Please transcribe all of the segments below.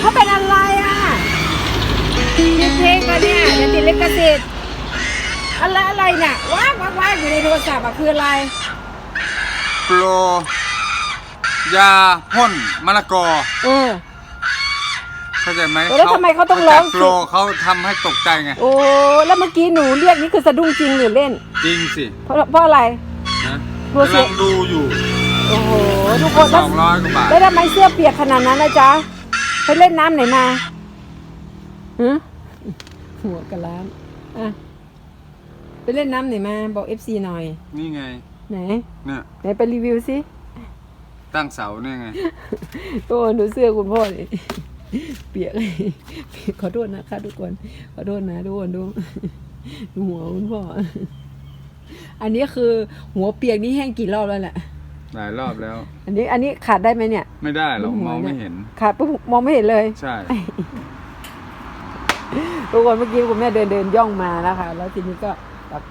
เขาเป็นอะไรอะติดเพลงกันเนี่ยอย่าติดลิขสิทธิ์อะไรอะไรเนี่ยว้างว้างว้างอยู่ในโทรศัพท์อะคืออะไร โปรยาพ่นมะละกอ เออ เข้าใจไหมแล้วทำไมเขาต้องร้องจัดโปรเขาทำให้ตกใจไง โอ้แล้วเมื่อกี้หนูเรียกนี่คือสะดุ้งจริงหรือเล่น จริงสิเพราะเพราะอะไรนะกลัวเสียกำลังดูอยู่โอ้โหทุกคนสแล้วองร้อยกว่าบาทแล้วทำไมเสื้อเปียกขนาดนั้นนะจ๊ะ ไปเล่นน้ำไหนมาฮะหัวกระล้านอะไปเล่นน้ำไหนมา บอกเอฟซีหน่อย นี่ไง ไหน เนี่ยไหนไปรีวิวสิ ตั้งเสาเนี่ยไง โอ้ดูเสื้อคุณพ่อนี่เปียกขอโทษนะคะทุกคน ขอโทษนะทุกคนดูดูหัวคุณพ่อ อันนี้คือหัวเปียกนี่แห้งกี่รอบแล้วแหละ หลายรอบแล้ว อันนี้อันนี้ขาดได้ไหมเนี่ย ไม่ได้หรอกดูหัวมองไม่เนี่ยเห็น ขาดปุ๊บมองไม่เห็นเลย ใช่ทุกคนเมื่อกี้คุณแม่เดินเดินย่องมานะคะ แล้วทีนี้ก็แบบ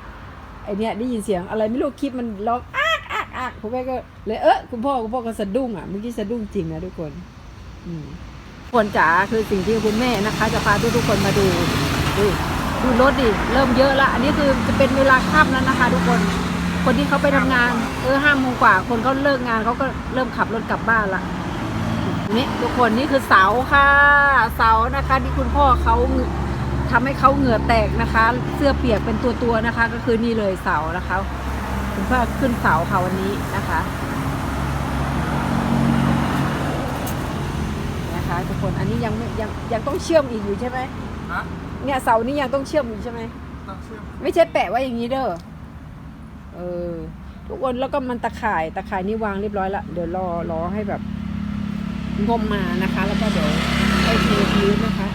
ไอเนี้ยได้ยินเสียงอะไรไม่รู้คลิปมันร้องอ้ากอ้ากอ้ากคุณแม่ก็เลยเออคุณพ่อคุณพ่อก็สะดุ้งอะเมื่อกี้สะดุ้งจริงนะทุกคนอืมคนจ๋าคือสิ่งที่คุณแม่นะคะ จะพาทุกทุกๆคนมาดูดูดูรถดิเริ่มเยอะละอันนี้คือจะเป็นเวลาค่ำแล้วนะคะ ทุกคน คนที่เขาไปทำงาน เออห้าโมงกว่า คนเขาเลิกงานเขาก็เริ่มขับรถกลับบ้านละนี่ทุกคนนี่คือเสาค่ะ เสานะคะ ที่คุณพ่อเขาทำให้เขาเหงื่อแตกนะคะ เสื้อเปียกเป็นตัวตัวๆนะคะ ก็คือนี่เลยเสานะคะ คุณพ่อขึ้นเสาค่ะวันนี้นะคะนะคะทุกคนอันนี้ยังไม่ยังยังต้องเชื่อมอีกอยู่ใช่ไหมฮะเนี่ยเสานี้ยังต้องเชื่อมอยู่ใช่ไหมต้องเชื่อมไม่ใช่แปะไว้อย่างนี้เด้อ เออ ทุกคนแล้วก็มันตะข่ายตะข่ายนี่วางเรียบร้อยละเดี๋ยวรอรอให้แบบงมมานะคะ แล้วก็เดี๋ยวให้เทพื้นนะคะ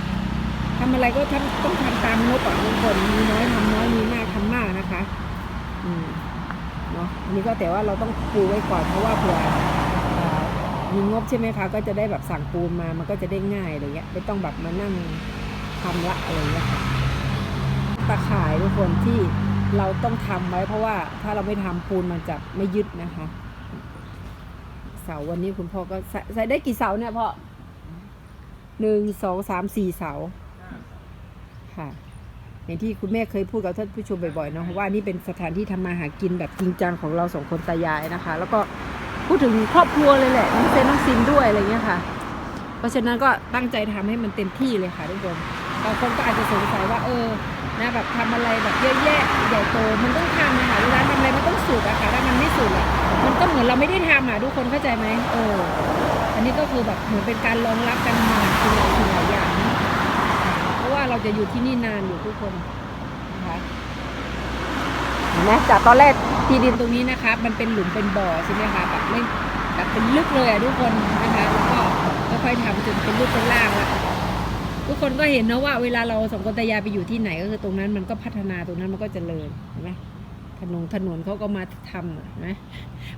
ทำอะไรก็ทำต้องทำตามงบอะทุกคนมีน้อยทำน้อยมีมากทำมากนะคะ อืมเนาะอันนี้ก็แต่ว่าเราต้องปูไว้ก่อนเพราะว่าเผื่อเอ่อมีงบใช่ไหมคะก็จะได้แบบสั่งปูนมามันก็จะได้ง่ายอะไรเงี้ยไม่ต้องแบบมานั่งทำละอะไรเงี้ยค่ะตะข่ายทุกคนที่ เราต้องทำไว้เพราะว่าถ้าเราไม่ทำปูนมันจะไม่ยึดนะคะ เสาวันนี้คุณพ่อก็ใส่ใส่ได้กี่เสาเนี่ยพ่อหนึ่งสองสามสี่เสาค่ะอย่างที่คุณแม่เคยพูดกับท่านผู้ชมบ่อยๆเนาะว่านี่เป็นสถานที่ทำมาหากินแบบจริงจังของเราสองคนตายายนะคะ แล้วก็พูดถึงครอบครัวเลยแหละน้องเซนน้องซินด้วยอะไรเงี้ยค่ะ เพราะฉะนั้นก็ตั้งใจทำให้มันเต็มที่เลยค่ะทุกคนบางคนก็อาจจะสงสัยว่าเออ นะแบบทำอะไรแบบเยอะแยะใหญ่โตมันต้องทำนะคะเวลาทำอะไรมันต้องสุดอะค่ะถ้ามันไม่สุดอะมันก็เหมือนเราไม่ได้ทำอะทุกคนเข้าใจไหมเอออันนี้ก็คือแบบเหมือนเป็นการรองรับกันมาคือหลายสิ่งหลายอย่างเพราะว่าเราจะอยู่ที่นี่นานอยู่ทุกคนนะคะเห็นไหมจากตอนแรกที่ดินตรงนี้นะคะ มันเป็นหลุมเป็นบ่อใช่ไหมคะแบบไม่แบบเป็นลึกเลยอะทุกคนนะคะแล้วก็ค่อยๆทำจนเป็นรูปเป็นร่างแล้ว ทุกคนก็เห็นนะว่า เวลาเราสองคนตายายไปอยู่ที่ไหนก็คือตรงนั้นมันก็พัฒนาตรงนั้นมันก็เจริญเห็นไหมถนนถนนเขาก็มาทำอะ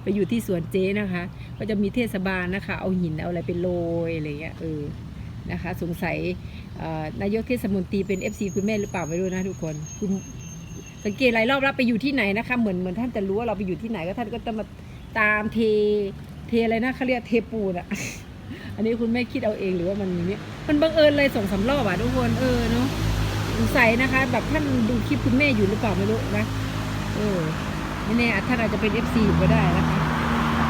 ไปอยู่ที่สวนเจ๊นะคะ ก็จะมีเทศบาลนะคะ เอาหินเอาอะไรไปโรยอะไรเงี้ยเออนะคะ สงสัยนายกเทศมนตรีเป็น FC คุณแม่หรือเปล่าไม่รู้นะทุกคนคุณสังเกตหลายรอบแล้วไปอยู่ที่ไหนนะคะเหมือนเหมือนท่านจะรู้ว่าเราไปอยู่ที่ไหนก็ท่านก็จะมาตามเทเทอะไรนะเขาเรียกเทปูนอะ อันนี้คุณแม่คิดเอาเองหรือว่ามันอย่างนี้มันบังเอิญเลยส่งสำรอบอะทุกคนเออเนาะสงสัยนะคะ แบบท่านดูคลิปคุณแม่อยู่หรือเปล่าไม่รู้นะเออไม่แน่ท่านอาจจะเป็นเอฟซีก็ได้นะคะ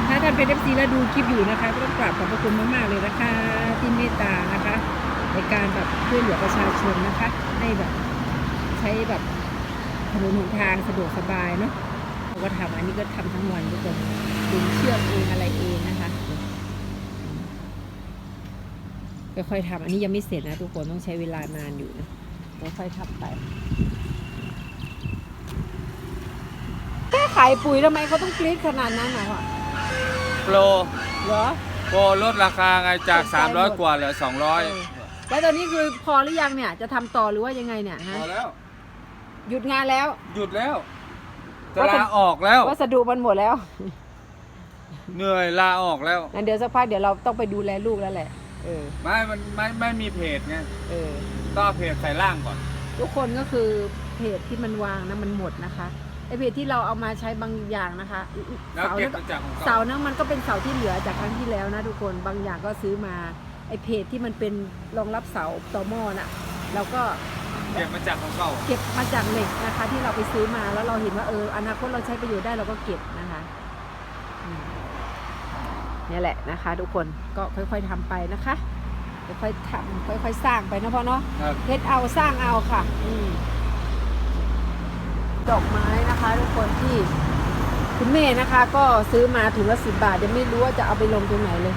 ถ้าท่านเป็นเอฟซีแล้วดูคลิปอยู่นะคะก็ต้องกราบขอบพระคุณมากๆเลยนะคะที่เมตตานะคะ ในการแบบช่วยเหลือประชาชนนะคะ ให้แบบใช้แบบถนนหนทางสะดวกสบายเนาะเราก็ทำอันนี้ก็ทำทั้งวันทุกคนดึงเชือกเองอะไรเองนะ คะค่อยๆทำอันนี้ยังไม่เสร็จนะทุกคนต้องใช้เวลานานอยู่นะค่อยๆทำไปแค่ขายปุ๋ยทำไมเขาต้องกรี๊ดขนาดนั้นอะพ่อโปรเหรอโปรลดราคาไงจากตกใจหมด300 กว่าเหลือเออ200 แล้วตอนนี้คือพอหรือยังเนี่ย จะทำต่อหรือว่ายังไงเนี่ยฮะพอแล้ว หยุดงานแล้ว หยุดแล้วจะว่าจะลาออกแล้ววัสดุมันหมดแล้ว เหนื่อยลาออกแล้วงั้นเดี๋ยวสักพักเดี๋ยวเราต้องไปดูแลลูกแล้วแหละ เออไม่มันไม่ไม่มีเพจไงเออ ต้องเอาเพจใส่ล่างก่อน ทุกคนก็คือเพจที่มันวางนะมันหมดนะคะไอเพจที่เราเอามาใช้บางอย่างนะคะแล้วเสาเก็บนั้นมาจากของเสาเก่านั้นมันก็เป็นเสาที่เหลือจากครั้งที่แล้วนะทุกคนบางอย่างก็ซื้อมาไอเพจที่มันเป็นรองรับเสาตอหม้อน่ะเราก็ เก็บมาจากของเก่า เก็บมาจากเหล็กนะคะที่เราไปซื้อมาแล้วเราเห็นว่าเอออนาคตเราใช้ประโยชน์ได้เราก็เก็บนะคะอืมเนี่ยแหละนะคะ ทุกคนก็ค่อยๆทำไปนะคะ ค่อยๆทำค่อยๆสร้างไปนะพ่อเนาะครับเพชรเอาสร้างเอาค่ะอืมดอกไม้นะคะ ทุกคนที่คุณแม่นะคะ ก็ซื้อมาถุงละสิบบาทยังไม่รู้ว่าจะเอาไปลงตรงไหนเลย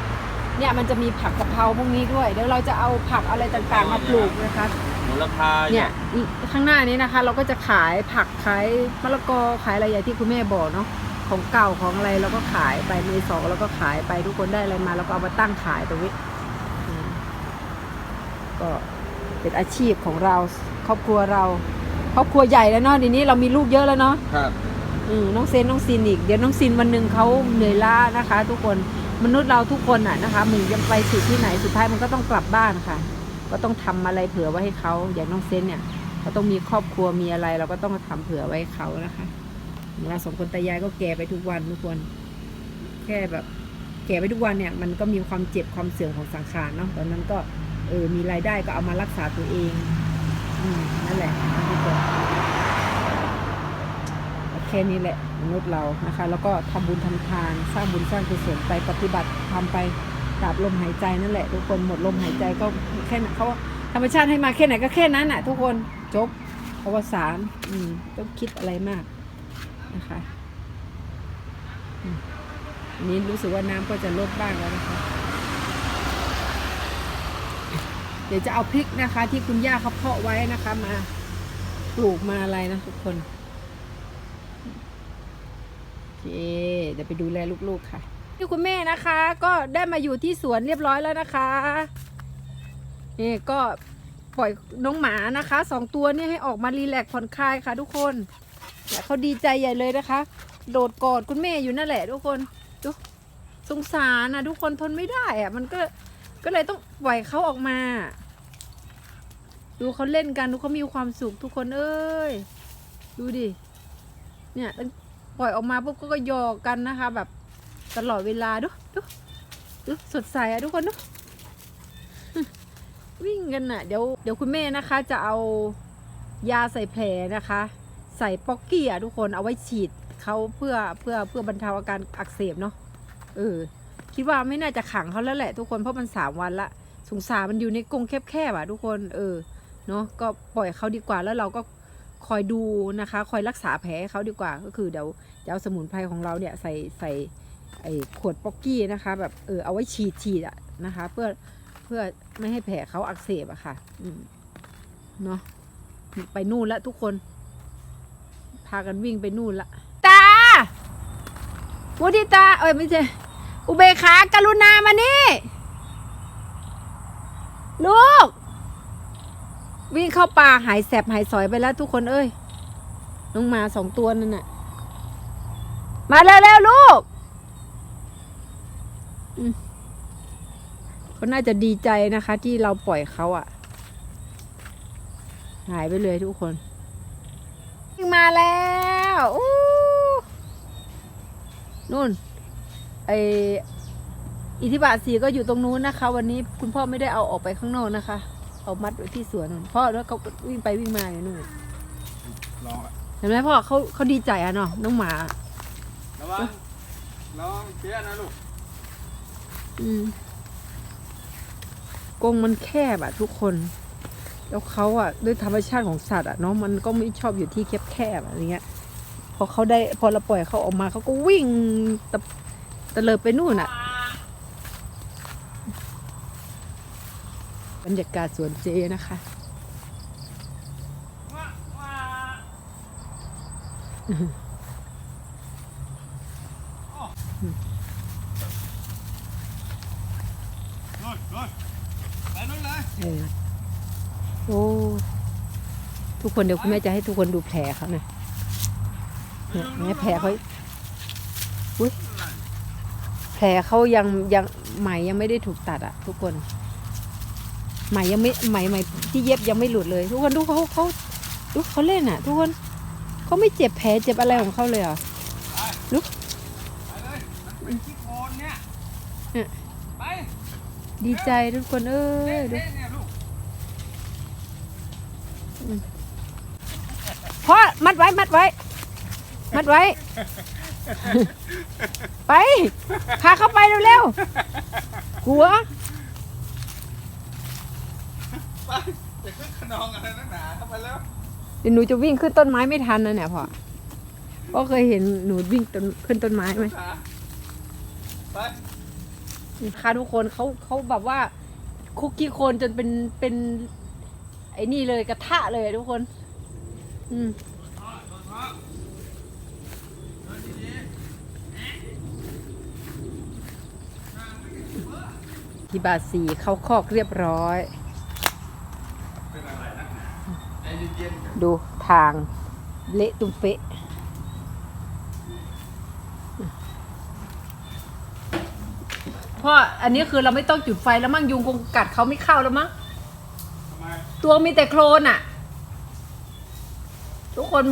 เนี่ยมันจะมีผักกะเพราพวกนี้ด้วยเดี๋ยวเราจะเอาผักอะไรต่างๆมาปลูกนะคะมูลค่าเนี่ยข้างหน้านี้นะคะ เราก็จะขายผักขายมะละกอขายอะไรอย่างที่คุณแม่บอกเนาะ ของเก่าของอะไรเราก็ขายไปมือสองเราก็ขายไปทุกคนได้อะไรมาเราก็เอามาตั้งขายตรงนี้อืมก็เป็นอาชีพของเราครอบครัวเราครอบครัวใหญ่แล้วเนาะทีนี้เรามีลูกเยอะแล้วเนาะครับอืมน้องเซนน้องซินอีกเดี๋ยวน้องซินวันหนึ่งเขาเหนื่อยล้านะคะ ทุกคนมนุษย์เราทุกคนอะนะคะมึงยังไปสู่ที่ไหนสุดท้ายมันก็ต้องกลับบ้านค่ะ ก็ต้องทำอะไรเผื่อไว้ให้เขาอย่างน้องเซนเนี่ยเขาต้องมีครอบครัวมีอะไร เราก็ต้องทำเผื่อไว้ให้เขานะคะ เราสองคนตายายก็แก่ไปทุกวันทุกคนแค่แบบ แก่ไปทุกวันเนี่ย มันก็มีความเจ็บความเสื่อมของสังขารเนาะตอนนั้นก็เออมีรายได้ก็เอามารักษาตัวเองอืมนั่นแหละทุกคนแค่นี้แหละมนุษย์เรานะคะ แล้วก็ทำบุญทำทาน สร้างบุญสร้างกุศลไปปฏิบัติทำไปตราบลมหายใจนั่นแหละ ทุกคนหมดลมหายใจก็แค่นั้นเขาธรรมชาติให้มาแค่ไหนก็แค่นั้นน่ะ ทุกคนจบอวสานอืมต้องคิดอะไรมาก นะคะนี้รู้สึกว่าน้ำก็จะลดบ้างแล้วนะคะ เดี๋ยวจะเอาพริกนะคะ ที่คุณย่าเขาเพาะไว้นะคะมาปลูกมาอะไรนะทุกคนโอเคเดี๋ยวไปดูแลลูกๆค่ะที่คุณแม่นะคะ ก็ได้มาอยู่ที่สวนเรียบร้อยแล้วนะคะนี่ก็ปล่อยน้องหมานะคะสองตัวนี่ให้ออกมารีแลกซ์ผ่อนคลายค่ะทุกคน เขาดีใจใหญ่เลยนะคะ โดดกอดคุณแม่อยู่นั่นแหละทุกคนดูสงสารนะทุกคนทนไม่ได้อะมันก็ก็เลยต้องปล่อยเขาออกมา ดูเขาเล่นกันดูเขามีความสุขทุกคนเอ้ยดูดิเนี่ยตั้งปล่อยออกมาปุ๊บก็ก็ยอกกันนะคะ แบบตลอดเวลาดูดูดูสดใสอะทุกคนดูวิ่งกันน่ะเดี๋ยวเดี๋ยวคุณแม่นะคะ จะเอายาใส่แผลนะคะ ใส่ป๊อกกี้อะทุกคนเอาไว้ฉีดเขาเพื่อเพื่อเพื่อบรรเทาอาการอักเสบเนาะเออคิดว่าไม่น่าจะขังเขาแล้วแหละทุกคนเพราะมันสามวันละสงสารมันอยู่ในกรงแคบๆอะทุกคนเออเนาะก็ปล่อยเขาดีกว่าแล้วเราก็คอยดูนะคะ คอยรักษาแผลเขาดีกว่า ก็คือเดี๋ยวจะเอาสมุนไพรของเราเนี่ยใส่ใส่ไอ้ขวดป๊อกกี้นะคะ แบบเออเอาไว้ฉีดฉีดอะนะคะ เพื่อเพื่อไม่ให้แผลเขาอักเสบอะค่ะเนาะไปนู่นละทุกคน พากันวิ่งไปนู่นละ ตาวุฒิตา เอ้ยไม่ใช่ อุเบกขากรุณามานี่ ลูก วิ่งเข้าป่าหายแสบหายสอยไปแล้วทุกคนเอ้ย น้องหมาสองตัวนั่นน่ะ มาเร็วๆลูกเขาน่าจะดีใจนะคะ ที่เราปล่อยเขาอะ่ะ หายไปเลยทุกคน มาแล้วอู้นู่นไออิทธิบาทสีก็อยู่ตรงนู้นนะคะ วันนี้คุณพ่อไม่ได้เอาออกไปข้างนอกนะคะ เอามัดไว้ที่สวนนู่นพ่อแล้วเขาก็วิ่งไปวิ่งมาอยู่นู่นลองอะเห็นไหมพ่อเขาเขาดีใจอะเนาะน้องหมาระวังระวังเสียนะลูกอืมกรงมันแคบอะทุกคน แล้วเขาอะด้วยธรรมชาติของสัตว์อะเนาะมันก็ไม่ชอบอยู่ที่แคบๆอะไรเงี้ยพอเขาได้พอเราปล่อยเขาออกมาเขาก็วิ่งตะตะเลิดไปนู่นอะบรรยากาศสวนเจนะคะนู่นนู่นไปนู่นเลยเออ โอ้ทุกคนเดี๋ยวคุณแม่จะให้ทุกคนดูแผลเขานะเนี่ยแม่แผลเขาอุ้ยแผลเขายังยังไหมยังไม่ได้ถูกตัดอะทุกคนไหมยังไม่ไหมไหมที่เย็บยังไม่หลุดเลย ทุกคนดูเขาเขาดูเขาเล่นอะทุกคนเขาไม่เจ็บแผลเจ็บอะไรของเขาเลยเหรอไปเลยมันเป็นขี้โคลนเนี่ยเนี่ยไปดีใจทุกคนเอ้ยดูเนี่ยลูก พ่อมัดไว้ มัดไว้ มัดไว้ ไปพาเข้าไปเร็วๆกลัวไปจะขึ้นขนองอะไรนักหนาเข้าไปแล้วเดี๋ยวหนูจะวิ่งขึ้นต้นไม้ไม่ทันนะเนี่ยพ่อพ่อเคยเห็นหนูวิ่งต้นขึ้นต้นไม้ไหมขาไปค่ะทุกคนเขาเขาแบบว่าคุกกี้โคนจนเป็นเป็นไอ้นี่เลยกระทะเลยทุกคน อืมที่บาสีเข้าคอกเรียบร้อย ดูทางเละตุ้มเป๊ะพ่ออันนี้คือเราไม่ต้องจุดไฟแล้วมั้งยุงคงกัดเขาไม่เข้าแล้วมั้ง ตัวมีแต่โคลนอะ่ะทุกคน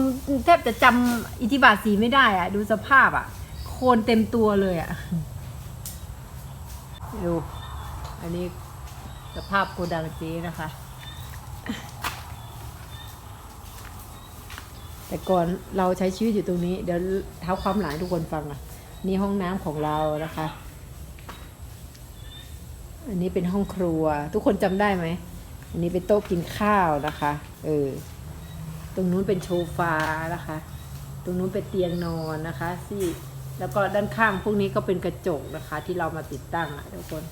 แทบจะจำอิทธิบาทสีไม่ได้อะ่ะดูสภาพอะ่ะโคลนเต็มตัวเลยอะ่ะดูอันนี้สภาพโกดังจ๊นะคะ แต่ก่อนเราใช้ชีวิตอยู่ตรงนี้ เดี๋ยวเท้าความหลังให้ทุกคนฟังอะ นี่ห้องน้ำของเรานะคะ อันนี้เป็นห้องครัว ทุกคนจำได้ไหม อันนี้เป็นโต๊ะกินข้าวนะคะ เออ ตรงนู้นเป็นโชฟานะคะ ตรงนู้นเป็นเตียงนอนนะคะที่แล้วก็ด้านข้างพวกนี้ก็เป็นกระจกนะคะ ที่เรามาติดตั้งอะทุกคน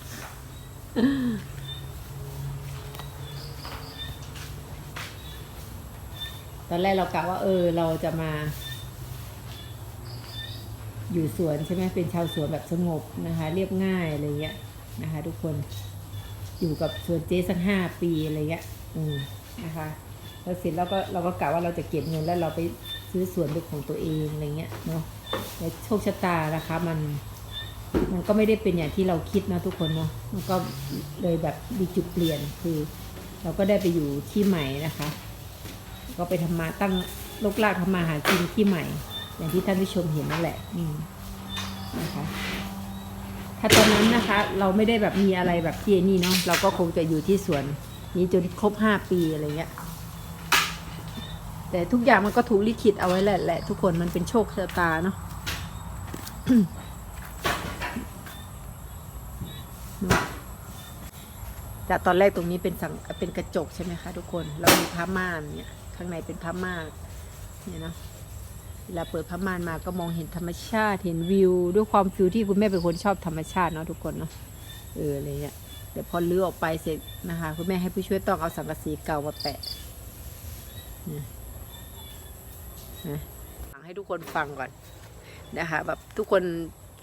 ตอนแรกเรากะว่า เออ เราจะมา อยู่สวนใช่ไหมเป็นชาวสวนแบบสงบนะคะ เรียบง่ายอะไรเงี้ยนะคะ ทุกคน อยู่กับสวนเจ๊สักห้าปีอะไรเงี้ยอืมนะคะแล้วเสร็จแล้วก็เราก็กะว่าเราจะเก็บเงินแล้วเราไปซื้อสวนเป็นของตัวเองอะไรเงี้ยเนาะแต่โชคชะตานะคะมัน มันก็ไม่ได้เป็นอย่างที่เราคิดนะทุกคนเนาะมันก็เลยแบบมีจุดเปลี่ยนคือ เราก็ได้ไปอยู่ที่ใหม่นะคะ ก็ไปทำมาตั้งลกลากทำมาหากินที่ใหม่ อย่างที่ท่านผู้ชมเห็นนั่นแหละอืมนะคะ ถ้าตอนนั้นนะคะ เราไม่ได้แบบมีอะไรแบบที่นี่เนาะเราก็คงจะอยู่ที่สวนนี้จนครบห้าปีอะไรเงี้ย แต่ทุกอย่างมันก็ถูกลิขิตเอาไว้แหละแหละ ทุกคนมันเป็นโชคชะตาเนาะจากตอนแรกตรงนี้เป็นสังเป็นกระจกใช่ไหมคะทุกคน เรามีผ้าม่านเนี่ย ข้างในเป็นผ้าม่านเนี่ยเนาะ เวลาเปิดผ้าม่านมาก็มองเห็นธรรมชาติเห็นวิว ด้วยความฟิวที่คุณแม่เป็นคนชอบธรรมชาติเนาะทุกคนเนาะเอออะไรเงี้ยแต่พอลื้อออกไปเสร็จนะคะคุณแม่ให้ผู้ช่วยต้องเอาสังกะสีเก่ามาแปะนะนะให้ทุกคนฟังก่อนนะคะแบบทุกคน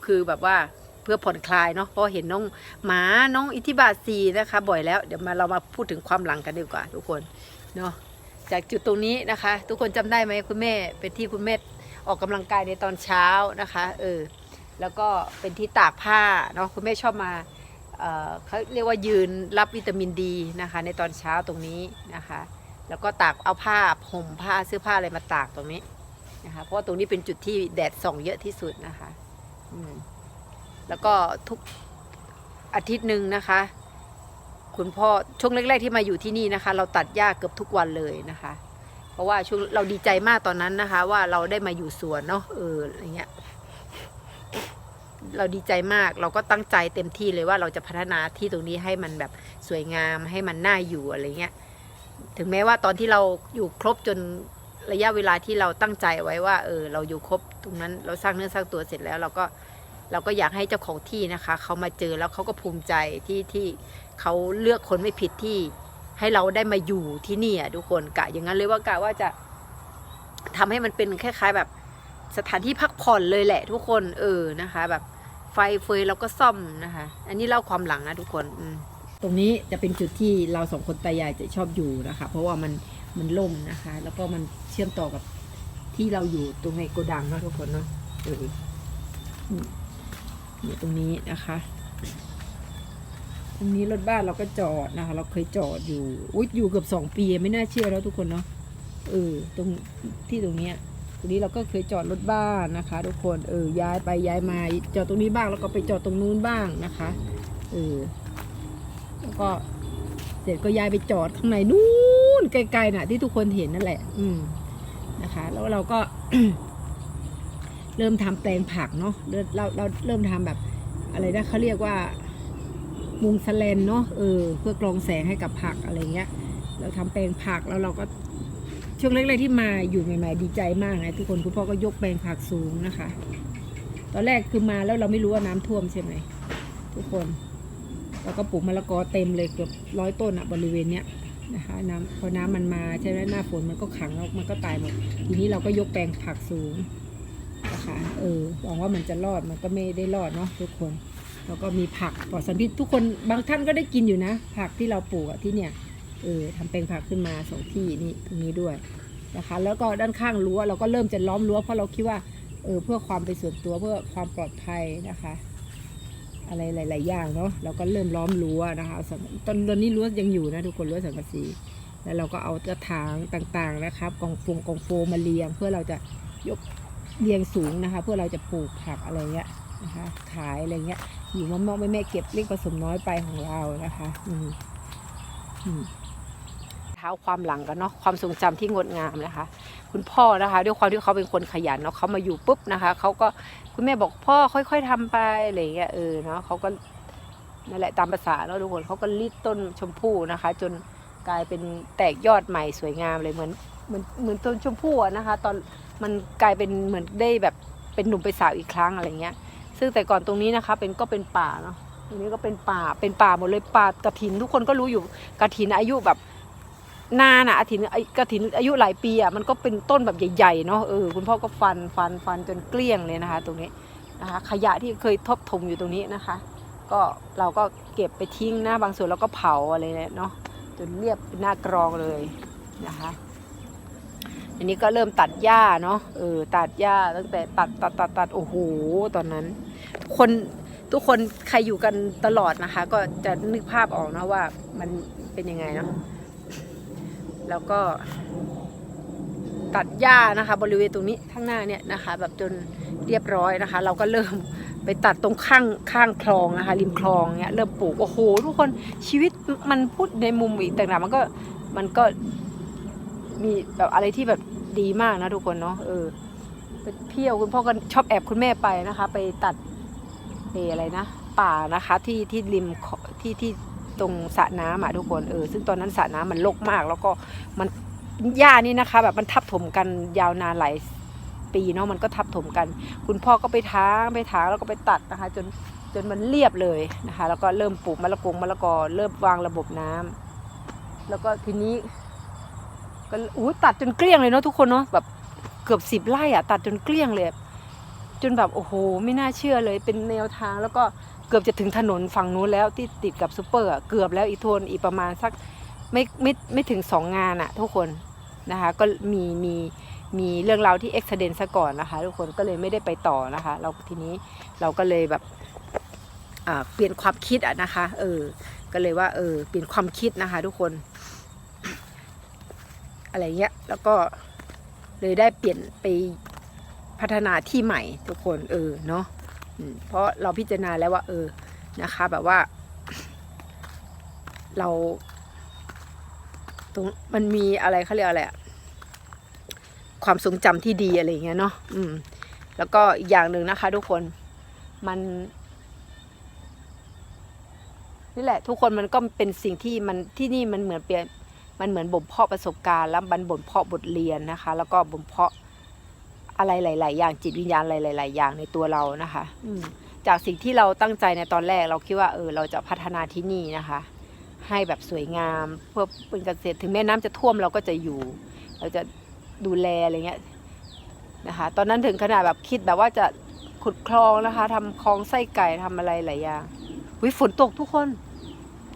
คือแบบว่าเพื่อผ่อนคลายเนาะเพราะเห็นน้องหมาน้องอิทธิบาทสีนะคะ บ่อยแล้วเดี๋ยวมาเรามาพูดถึงความหลังกันดีกว่า ทุกคนเนาะจากจุดตรงนี้นะคะ ทุกคนจำได้ไหมคุณแม่เป็นที่คุณแม่ ออกกำลังกายในตอนเช้านะคะเออแล้วก็เป็นที่ตากผ้าเนาะคุณแม่ชอบมาเออเขาเรียกว่ายืนรับวิตามินดีนะคะ ในตอนเช้าตรงนี้นะคะ แล้วก็ตากเอาผ้าห่มผ้าเสื้อผ้าอะไรมาตากตรงนี้นะคะเพราะว่าตรงนี้เป็นจุดที่แดดส่องเยอะที่สุดนะคะอืมแล้วก็ทุกอาทิตย์หนึ่งนะคะ คุณพ่อช่วงแรกๆที่มาอยู่ที่นี่นะคะ เราตัดหญ้าเกือบทุกวันเลยนะคะ เพราะว่าช่วงเราดีใจมากตอนนั้นนะคะ ว่าเราได้มาอยู่สวนเนาะเอออะไรเงี้ยเราดีใจมากเราก็ตั้งใจเต็มที่เลยว่าเราจะพัฒนาที่ตรงนี้ให้มันแบบสวยงามให้มันน่าอยู่อะไรเงี้ยถึงแม้ว่าตอนที่เราอยู่ครบจนระยะเวลาที่เราตั้งใจไว้ว่าเออเราอยู่ครบตรงนั้นเราสร้างเนื้อสร้างตัวเสร็จแล้ว เราก็เราก็อยากให้เจ้าของที่นะคะเขามาเจอแล้วเขาก็ภูมิใจที่ที่เขาเลือกคนไม่ผิดที่ ให้เราได้มาอยู่ที่นี่อะทุกคนกะอย่างนั้นเลยว่ากะว่าจะทำให้มันเป็นคล้ายๆแบบสถานที่พักผ่อนเลยแหละ ทุกคนเออนะคะ แบบไฟเฟยเราก็ซ่อมนะคะ อันนี้เล่าความหลังนะทุกคนอืตรงนี้จะเป็นจุดที่เราสองคนตายายจะชอบอยู่นะคะ เพราะว่ามันมันล่มนะคะ แล้วก็มันเชื่อมต่อกับที่เราอยู่ตรงในโกดังเนาะทุกคนเนาะเออเนี่ยตรงนี้นะคะ รงนี้รถบ้านเราก็จอดนะคะ เราเคยจอดอยู่อุ้ยอยู่เกือบสองปีไม่น่าเชื่อแล้วทุกคนเนาะเออตรงที่ตรงเนี้ยตรงนี้เราก็เคยจอดรถบ้านนะคะ ทุกคนเออย้ายไปย้ายมาจอดตรงนี้บ้างแล้วก็ไปจอดตรงนู้นบ้างนะคะเออแล้วก็เสร็จก็ย้ายไปจอดข้างในนู้นไกลๆน่ะ ที่ทุกคนเห็นนั่นแหละ อืมนะคะ แล้วเราก็ เริ่มทำแปลงผักเนาะเราเราเริ่มทำแบบอะไรนะเขาเรียกว่า มุงสลนเนาะเออเพื่อกรองแสงให้กับผักอะไรเงี้ย เราทำแปลงผักแล้วเราก็ช่วงแรกๆที่มาอยู่ใหม่ ๆ ดีใจมากนะทุกคนคุณพ่อก็ยกแปลงผักสูงนะคะ ตอนแรกคือมาแล้วเราไม่รู้ว่าน้ำท่วมใช่ไหมทุกคนเราก็ปลูกมะละกอเต็มเลยเกือบร้อยต้นอะบริเวณเนี้ยนะคะน้ำพอน้ำมันมาใช่ไหมหน้าฝนมันก็ขังแล้วมันก็ตายหมดทีนี้เราก็ยกแปลงผักสูงนะคะเออหวังว่ามันจะรอดมันก็ไม่ได้รอดเนาะทุกคน แล้วก็มีผักปลอดสารพิษทุกคนบางท่านก็ได้กินอยู่นะ ผักที่เราปลูกที่เนี่ยเออทำเป็นผักขึ้นมาสองที่นี่ตรงนี้ด้วยนะคะ แล้วก็ด้านข้างรั้วเราก็เริ่มจะล้อมรั้วเพราะเราคิดว่าเออเพื่อความเป็นส่วนตัวเพื่อความปลอดภัยนะคะ อะไรหลาย ๆ อย่างเนาะเราก็เริ่มล้อมรั้วนะคะตอนตอนนี้รั้วยังอยู่นะทุกคนรั้วสังกะสีแล้วเราก็เอากระถางต่างๆนะครับกองฟงกองโฟมมาเรียง เพื่อเราจะยกเรียงสูงนะคะ เพื่อเราจะปลูกผักอะไรเงี้ย นะคะขายอะไรเงี้ยอยู่มะม่วงแม่แม่เก็บเล็กผสมน้อยไปของเรานะคะอืมอืมเท้าความหลังกันเนาะความทรงจำที่งดงามนะคะ คุณพ่อนะคะ ด้วยความที่เขาเป็นคนขยันเนาะเขามาอยู่ปุ๊บนะคะเขาก็คุณแม่บอกพ่อค่อย ๆทำไปอะไรเงี้ยเออเนาะเขาก็นั่นแหละตามภาษาเนาะทุกคนเขาก็รีดต้นชมพู่นะคะ จนกลายเป็นแตกยอดใหม่สวยงามเลยเหมือนเหมือนเหมือนต้นชมพู่นะคะ ตอนมันกลายเป็นเหมือนได้แบบเป็นหนุ่มเป็นสาวอีกครั้งอะไรเงี้ย ซึ่งแต่ก่อนตรงนี้นะคะ เป็นก็เป็นป่าเนาะตรงนี้ก็เป็นป่าเป็นป่าหมดเลยป่ากระถิน ทุกคนก็รู้อยู่กระถินอายุแบบนานอะกระถินกระถินอายุหลายปีอะมันก็เป็นต้นแบบใหญ่ๆเนาะเออคุณพ่อก็ฟันฟันฟันจนเกลี้ยงเลยนะคะ ตรงนี้นะคะ ขยะที่เคยทบถมอยู่ตรงนี้นะคะ ก็เราก็เก็บไปทิ้งนะบางส่วนเราก็เผาอะไรเนี่ยเนาะจนเรียบเป็นหน้ากรองเลยนะคะ อันนี้ก็เริ่มตัดหญ้าเนาะเออตัดหญ้าตั้งแต่ตัดตัดตัดตัดโอ้โหตอนนั้น คนทุกคนใครอยู่กันตลอดนะคะ ก็จะนึกภาพออกนะว่ามันเป็นยังไงเนาะแล้วก็ ตัดหญ้านะคะ บริเวณตรงนี้ข้างหน้าเนี่ยนะคะ แบบจนเรียบร้อยนะคะ เราก็เริ่มไปตัดตรงข้างข้างคลองนะคะ ริมคลองเนี่ยเริ่มปลูกโอ้โห ทุกคนชีวิตมันพูดในมุมอีกต่างๆมันก็มันก็ มีแบบอะไรที่แบบดีมากนะทุกคนเนาะเออไปเที่ยวคุณพ่อก็ชอบแอบคุณแม่ไปนะคะ ไปตัดเอออะไรนะป่านะคะที่ที่ริมที่ที่ตรงสระน้ำอะทุกคนเออซึ่งตอนนั้นสระน้ำมันรกมาก แล้วก็มันหญ้านี่นะคะ แบบมันทับถมกันยาวนานหลายปีเนาะมันก็ทับถมกัน คุณพ่อก็ไปทางไปทางแล้วก็ไปตัดนะคะ จนจนมันเรียบเลยนะคะ แล้วก็เริ่มปลูกมะละกงมะละกอเริ่มวางระบบน้ำแล้วก็ทีนี้ ก็อู้ตัดจนเกลี้ยงเลยเนาะทุกคนเนาะแบบเกือบสิบไร่อะตัดจนเกลี้ยงเลย จนแบบโอ้โห ไม่น่าเชื่อเลยเป็นแนวทางแล้วก็เกือบจะถึงถนนฝั่งนู้นแล้วที่ติดกับซูเปอร์อะเกือบแล้วอีกโทนอีกประมาณสักไม่ไม่ไม่ถึงสองงานอะทุกคนนะคะก็มีมีมีเรื่องราวที่เอ็กซ์เดนซะก่อนนะคะ ทุกคนก็เลยไม่ได้ไปต่อนะคะ เราทีนี้เราก็เลยแบบเปลี่ยนความคิดอะนะคะเออก็เลยว่าเออเปลี่ยนความคิดนะคะ ทุกคน อะไรเงี้ย แล้วก็เลยได้เปลี่ยนไปพัฒนาที่ใหม่ทุกคนเออเนาะเพราะเราพิจารณาแล้วว่าเออนะคะ แบบว่า เราตรงมันมีอะไรเขาเรียกอะไรอะความทรงจำที่ดีอะไรเงี้ยเนาะอืม แล้วก็อีกอย่างหนึ่งนะคะ ทุกคนมันนี่แหละ ทุกคนมันก็เป็นสิ่งที่มันที่นี่มันเหมือนเปลี่ยน มันเหมือนบ่มเพาะประสบการณ์แล้วมันบ่มเพาะบทเรียนนะคะ แล้วก็บ่มเพาะอะไรหลาย ๆ อย่างจิตวิญญาณอะไรหลาย ๆ อย่างในตัวเรานะคะอืมจากสิ่งที่เราตั้งใจในตอนแรกเราคิดว่าเออเราจะพัฒนาที่นี่นะคะ ให้แบบสวยงามเพื่อเป็นเกษตรถึงแม้น้ำจะท่วมเราก็จะอยู่ เราจะดูแลอะไรเงี้ยนะคะ ตอนนั้นถึงขนาดแบบคิดแบบว่าจะขุดคลองนะคะทำคลองไส้ไก่ทำอะไรหลายอย่างวิฝนตกทุกคน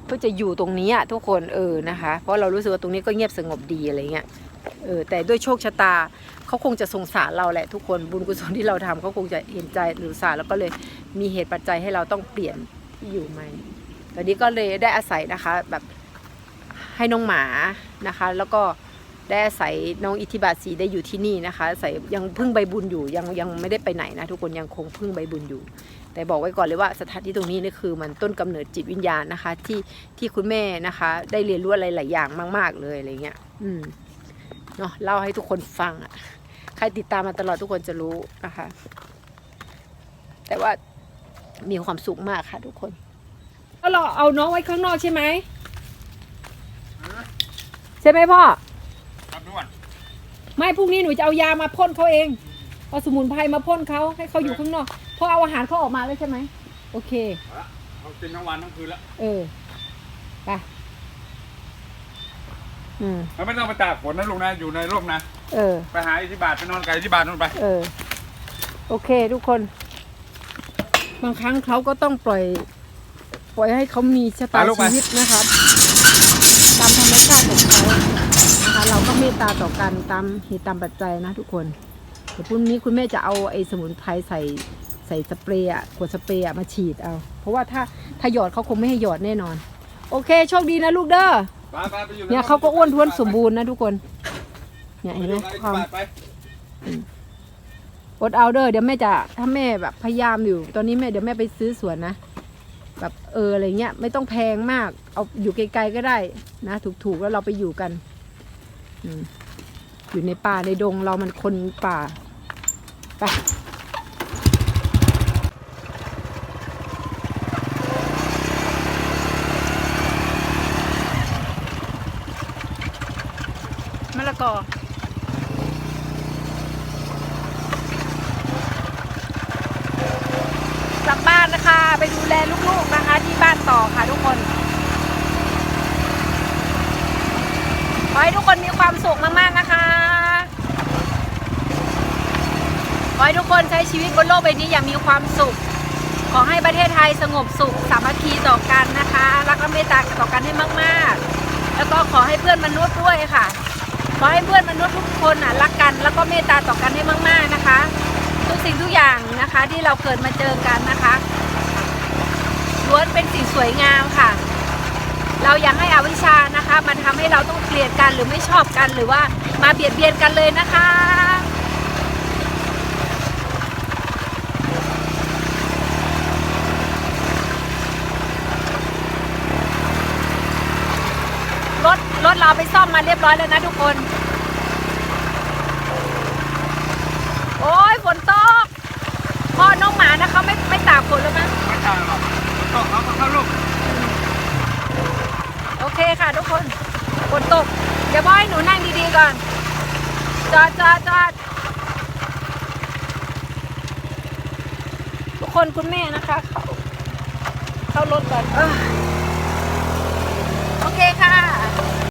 เพื่อจะอยู่ตรงนี้ทุกคนเออนะคะ เพราะเรารู้สึกว่าตรงนี้ก็เงียบสงบดีอะไรเงี้ยเออแต่ด้วยโชคชะตาเขาคงจะสงสารเราแหละทุกคนบุญกุศลที่เราทำเขาคงจะเห็นใจหรือสารแล้วก็เลยมีเหตุปัจจัยให้เราต้องเปลี่ยนที่อยู่ใหม่ตอนนี้ก็เลยได้อาศัยนะคะแบบให้น้องหมานะคะ แล้วก็ได้อาศัยน้องอิทธิบาทสีได้อยู่ที่นี่นะคะอาศัยยังพึ่งใบบุญอยู่ยังยังไม่ได้ไปไหนนะทุกคนยังคงพึ่งใบบุญอยู่ แต่บอกไว้ก่อนเลยว่าสถานที่ตรงนี้นี่คือมันต้นกำเนิดจิตวิญญาณนะคะ ที่ที่คุณแม่นะคะ ได้เรียนรู้อะไรหลายอย่างมาก ๆ เลยอะไรเงี้ย อืมเนาะเล่าให้ทุกคนฟังอะใครติดตามมาตลอดทุกคนจะรู้นะคะ แต่ว่ามีความสุขมากค่ะ ทุกคนก็เราเอาน้องไว้ข้างนอกใช่ไหมใช่ไหมพ่อครับด่วนไม่พรุ่งนี้หนูจะเอายามาพ่นเขาเองเอาสมุนไพรมาพ่นเขาให้เขาอยู่ข้างนอกเพราะเอาอาหารเขาออกมาแล้วใช่ไหมโอเค เอาละเอากินทั้งวันทั้งคืนแล้วเออไปอืมแล้วไม่ต้องไปตากฝนนะลุงนะอยู่ในร่มนะเออ ไปหาอิทธิบาทไปนอนไกลอิทธิบาทนู่นไปเออ โอเคทุกคน บางครั้งเขาก็ต้องปล่อย ปล่อยให้เขามีชะตาชีวิตนะครับ ตามธรรมชาติของเขานะคะเราก็เมตตาต่อกันตามเหตุตามปัจจัยนะทุกคนเดี๋ยวพรุ่งนี้คุณแม่จะเอาไอ้สมุนไพรใส่ ใส่สเปรย์อะขวดสเปรย์อะมาฉีดเอา เพราะว่าถ้าถ้าหยอดเขาคงไม่ให้หยอดแน่นอน โอเคโชคดีนะลูกเด้อไปไปไปอยู่ใเนี่ยเขาก็อ้วนท้วนสมบูรณ์นะทุกคนเนี่ยไปเห็นอไหมยู่กับอิทควาธิมบาทไปอดเอาเด้อเดี๋ยวแม่จะถ้าแม่แบบพยายามอยู่ ตอนนี้แม่เดี๋ยวแม่ไปซื้อสวนนะแบบเอออะไรเงี้ย ไม่ต้องแพงมากเอาอยู่ไกลๆก็ได้นะถูกๆแล้วเราไปอยู่กันอืมอยู่ในป่าในดงเรามันคนป่าไปมะละก อกลับบ้านนะคะ ไปดูแลลูกๆนะคะ ที่บ้านต่อค่ะทุกคนขอให้ทุกคนมีความสุขมากๆนะคะขอให้ทุกคนใช้ชีวิตบนโลกใบนี้อย่างมีความสุข ขอให้ประเทศไทยสงบสุข สามัคคีต่อกันนะคะ รักและเมตตาต่อกันให้มาก ๆ แล้วก็ขอให้เพื่อนมนุษย์ด้วยค่ะ ขอให้เพื่อนมนุษย์ทุกคนอะรักกัน แล้วก็เมตตาต่อกันให้มาก ๆนะคะ ทุกสิ่งทุกอย่างนะคะที่เราเกิดมาเจอกันนะคะล้วนเป็นสิ่งสวยงามค่ะ เราอยากให้อวิชชานะคะ มันทำให้เราต้องเกลียดกันหรือไม่ชอบกันหรือว่ามาเบียดเบียนกันเลยนะคะ รถรถ เราไปซ่อมมาเรียบร้อยแล้วนะทุกคน โอ้ยฝนตก พ่อน้องหมานะเขาไม่ไม่ตากฝนแล้วมั้งไม่ใช่หรอกต้องเขาก็เข้าลูก โอเคค่ะทุกคนฝนตก เดี๋ยวพ่อให้หนูนั่งดีๆก่อน จอดจอดจอดทุกคนคุณแม่นะคะเขาเข้ารถก่อน เอ้ย